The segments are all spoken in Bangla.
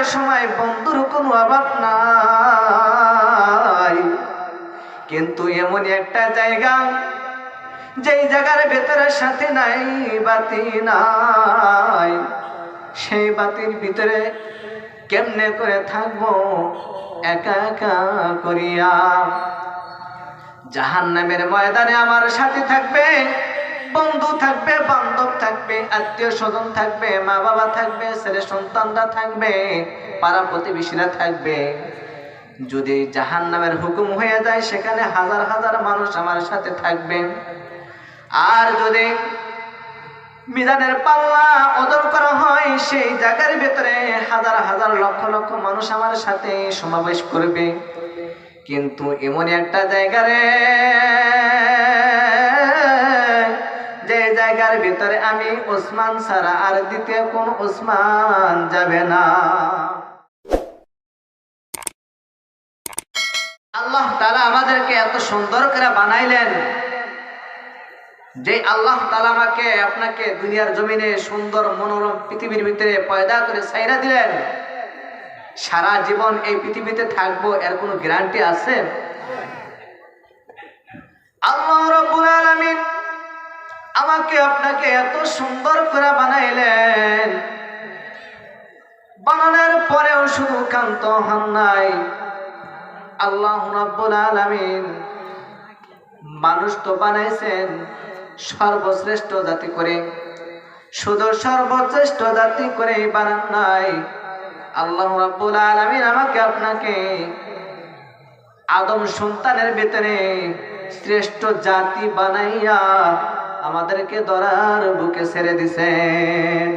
বিপদের সময় বন্ধুর কোনো অভাব নাই। কিন্তু এমনই একটা জায়গা, যেই জায়গার ভেতরে সাথে নাই, বাতি নাই। সেই বাতির ভিতরে কেমনে করে থাকব? একা একা করিয়া। জাহান নামের ময়দানে আমার সাথে থাকবে। বন্ধু থাকবে, বান্ধব থাকবে, আত্মীয় স্বজন থাকবে, মা বাবা থাকবে, ছেলে সন্তানরা থাকবে, পাড়া প্রতিবেশীরা থাকবে। যদি জাহান নামের হুকুম হয়ে যায়, সেখানে হাজার হাজার মানুষ আমার সাথে থাকবে। আর যদি মিজানের পাল্লা ওজন করা হয়, সেই জায়গার ভেতরে হাজার হাজার লক্ষ লক্ষ মানুষ আমার সাথে সমাবেশ করবে। কিন্তু এমন একটা জায়গা রে জায়গার ভিতরে আমি ওসমান ছাড়া আর দ্বিতীয় কোন ওসমান যাবে না। আল্লাহ তারা আমাদেরকে এত সুন্দর করে বানাইলেন যে আল্লাহ তালা আমাকে আপনাকে দুনিয়ার জমিনে সুন্দর মনোরম পৃথিবীর ভিতরে পয়দা করে সাইরা দিলেন। সারা জীবন এই পৃথিবীতে থাকব, এর কোনো গ্যারান্টি আছে? আল্লাহ রব্বুল আলামিন আমাকে আপনাকে এত সুন্দর করে বানাইলেন। বানানোর পরেও শুধু কান্ত হন নাই। আল্লাহ রব্বুল আলামিন। মানুষ তো বানাইছেন সর্বশ্রেষ্ঠ জাতি করে। শুধু সর্বশ্রেষ্ঠ জাতি করে বানান নাই। আল্লাহ রাব্বুল আলামিন আমাকে আপনাকে আদম সন্তানের ভিতরে শ্রেষ্ঠ জাতি বানাইয়া আমাদেরকে দরার বুকে ছেড়ে দিছেন।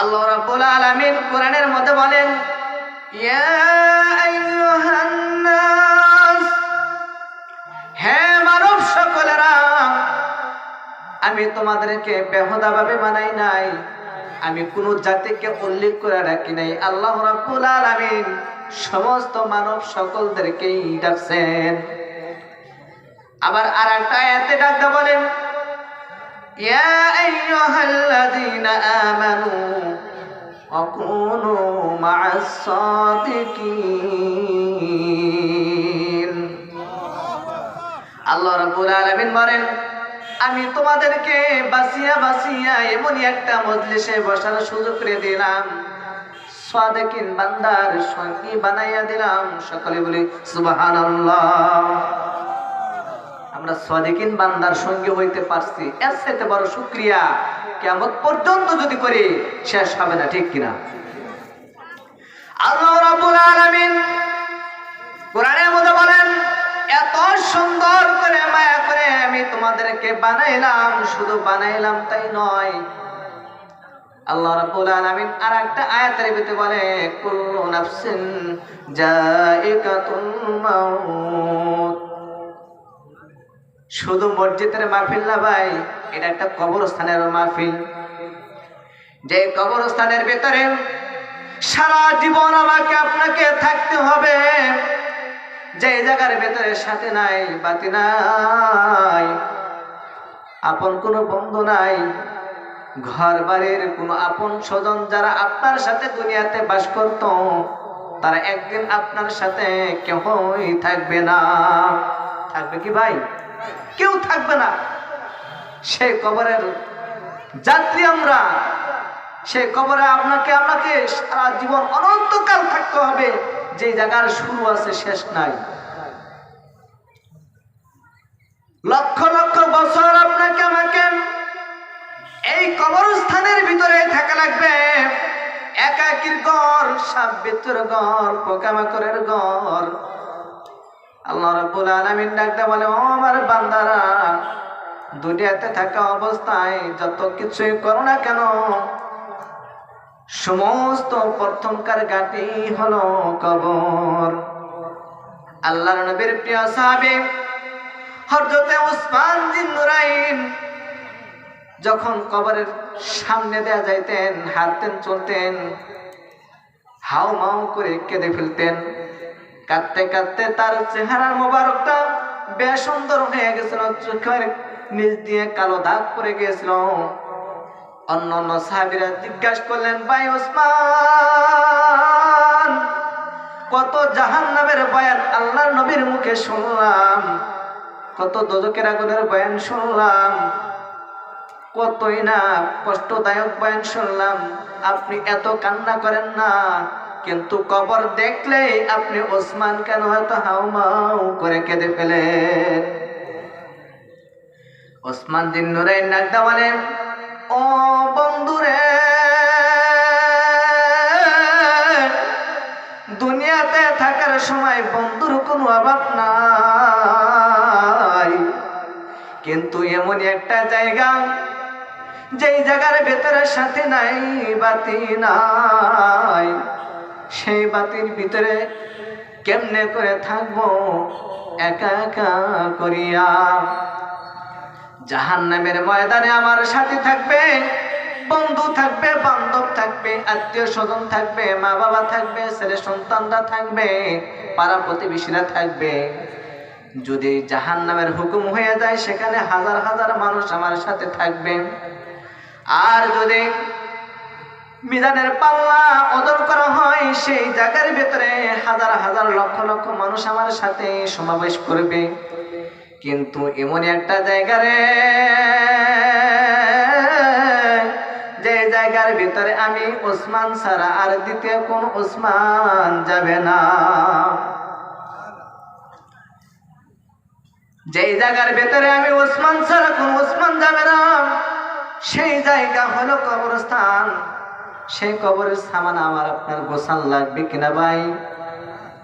আল্লাহ রাব্বুল আলামিন কোরআনের মধ্যে বলেন, ইয়া আইয়ুহান নাস হে মানব সকলেরা, আমি তোমাদেরকে বেহদা ভাবে বানাই নাই, আমি কোন জাতিকে উল্লেখ করে রাখি নাই। আল্লাহ রাব্বুল আলামিন সমস্ত মানব সকলদেরকেই ডাকছেন। আবার আর একটা আয়াতে ডাকতে বলেন ইয়া আইয়ুহাল্লাযীনা আমানু وكونوا مع الصادقين আল্লাহ রাব্বুল আলামিন বলেন আমি তোমাদেরকে বাসিয়া বাসিয়া এমনই একটা মজলিসে বসার সুযোগ করে দিলাম সাদেকিন বান্দার সঙ্গী বানাইয়া দিলাম সকলে বলি সুবহানাল্লাহ আমরা সাদেকিন বান্দার সঙ্গে হইতে পারছি। এর চাইতে বড় শুকরিয়া কিয়ামত পর্যন্ত যদি করি, শেষ হবে না, ঠিক কিনা? আল্লাহ কোরআনের মধ্যে বলেন, এত সুন্দর করে মায়া করে আমি তোমাদেরকে বানাইলাম, শুধু বানাইলাম তাই নয়। আল্লাহ রাব্বুল আর একটা আয়াতের ভিতরে বলে, কুল্লু নাফসিন মাউত। শুধু মসজিদের মাহফিল না ভাই, এটা একটা কবরস্থানের মাহফিল। যে কবরস্থানের ভেতরে সারা জীবন আমাকে আপনাকে থাকতে হবে, যে জায়গার ভেতরে সাথে নাই, বাতি নাই, আপন কোনো বন্ধু নাই, ঘর বাড়ির কোনো আপন স্বজন যারা আপনার সাথে দুনিয়াতে বাস করত, তারা একদিন আপনার সাথে কেউই থাকবে না। থাকবে কি ভাই? কেউ থাকবে না। সেই কবরের যাত্রী আমরা। সেই কবরে আপনাকে আপনাকে সারা জীবন অনন্তকাল থাকতে হবে। যে জায়গার শুরু আছে, শেষ নাই। লক্ষ লক্ষ বছর আপনাকে আমাকে এই কবরস্থানের ভিতরে থাকা লাগবে। একাকির সাপ বেতুর ঘর, পোকামাকড়ের ঘর। আল্লাহ রাব্বুল আলামিন ডাকতে বলে, ও আমার বান্দারা, দুনিয়াতে থাকা অবস্থায় যত কিছুই করো না কেন, সমস্ত প্রথমকার গাটি হলো কবর। আল্লাহর নবীর প্রিয় সাহাবী হযরতে উসমান বিন যখন কবরের সামনে দেয়া যাইতেন, হাঁটতেন, চলতেন হাও মাও করে কেঁদে ফেলতেন কাঁদতে কাঁদতে তার চেহারার মোবারকটা বেশ সুন্দর হয়ে গেছিল, চোখের নিচ দিয়ে কালো দাগ পড়ে গিয়েছিল। অন্য অন্য সাহাবিরা জিজ্ঞাসা করলেন, ভাই ওসমান, কত জাহান নামের বয়ান আল্লাহর নবীর মুখে শুনলাম, কত দজকের আগুনের বয়ান শুনলাম, কতই না কষ্টদায়ক বয়ান শুনলাম, আপনি এত কান্না করেন না কিন্তু কবর দেখলেই আপনি ওসমান কেন হয়তো হাউমাউ করে কেঁদে ফেলেন? ওসমান দিন নুরাই নাকদা বলেন ও বন্ধুরে, দুনিয়াতে থাকার সময় বন্ধুর কোনো অভাব নাই। কিন্তু এমনই একটা জায়গা, যেই জায়গার ভেতরে সাথে নাই, বাতি নাই। সেই বাতির ভিতরে কেমনে করে থাকব? একা একা করিয়া। জাহান নামের ময়দানে আমার সাথে থাকবে, বন্ধু থাকবে, বান্ধব থাকবে, আত্মীয় স্বজন থাকবে মা বাবা থাকবে, ছেলে সন্তানরা থাকবে, পাড়া প্রতিবেশীরা থাকবে। যদি জাহান নামের হুকুম হয়ে যায়, সেখানে হাজার হাজার মানুষ আমার সাথে থাকবে। আর যদি মিজানের পাল্লা ওজন করা হয়, সেই জায়গার ভেতরে হাজার হাজার লক্ষ লক্ষ মানুষ আমার সাথে সমাবেশ করবে। কিন্তু এমন একটা জায়গা রে যে জায়গার ভিতরে আমি ওসমান ছাড়া আর দ্বিতীয় কোন ওসমান যাবে না। যেই জায়গার ভেতরে আমি ওসমান ছাড়া কোন ওসমান যাবে না, সেই জায়গা হলো কবরস্থান। সেই কবরের সামান আমার আপনার গোসাল লাগবে কিনা ভাই?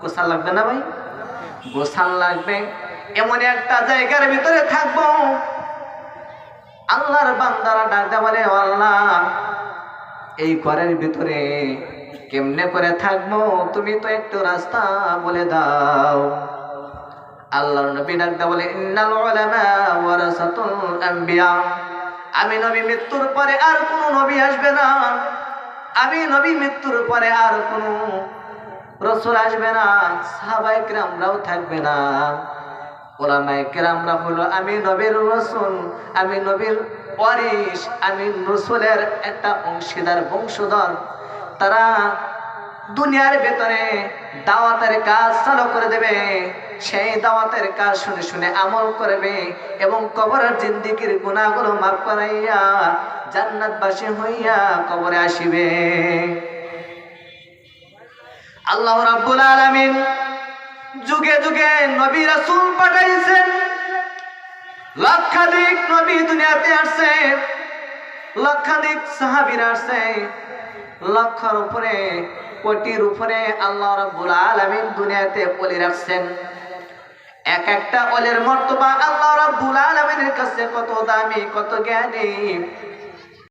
গোসাল লাগবে না ভাই? গোসাল লাগবে। এমন একটা জায়গার ভিতরে থাকব। আল্লাহর বান্দারা ডাকতে বলে আল্লাহ, এই ঘরের ভিতরে কেমনে করে থাকব? তুমি তো একটু রাস্তা বলে দাও। আল্লাহর নবী ডাকতে বলে আমি নবী মৃত্যুর পরে আর কোনো নবী আসবে না। আমি নবী মৃত্যুর পরে আর কোনো রসুল আসবে না সাহাবাই কেরামরাও থাকবে না। ওলামাই কেরামরা হলো, আমি নবীর রসুল, আমি নবীর ওয়ারিস আমি রসুলের একটা অংশীদার বংশধর। তারা দুনিয়ার ভেতরে দাওয়াতের কাজ চালু করে দেবে। সেই দাওয়াতের কাজ শুনে শুনে আমল করবে এবং কবরের জিন্দিগির গুণাগুলো মাফ করাইয়া জান্নাতবাসী হইয়া কবরে আসিবে। আল্লাহ রাব্বুল আলামিন যুগে যুগে নবী রাসূল পাঠাইছেন। লক্ষাধিক নবী দুনিয়াতে আসছে, লক্ষাধিক সাহাবীরা আসছে। লক্ষর উপরে, কোটির উপরে আল্লাহ রাব্বুল আলামিন দুনিয়াতে বলে রাখছেন। এক একটা অলের মর্তবা আল্লাহ রাব্বুল আলামিনের কাছে কত দামি কত জ্ঞানী।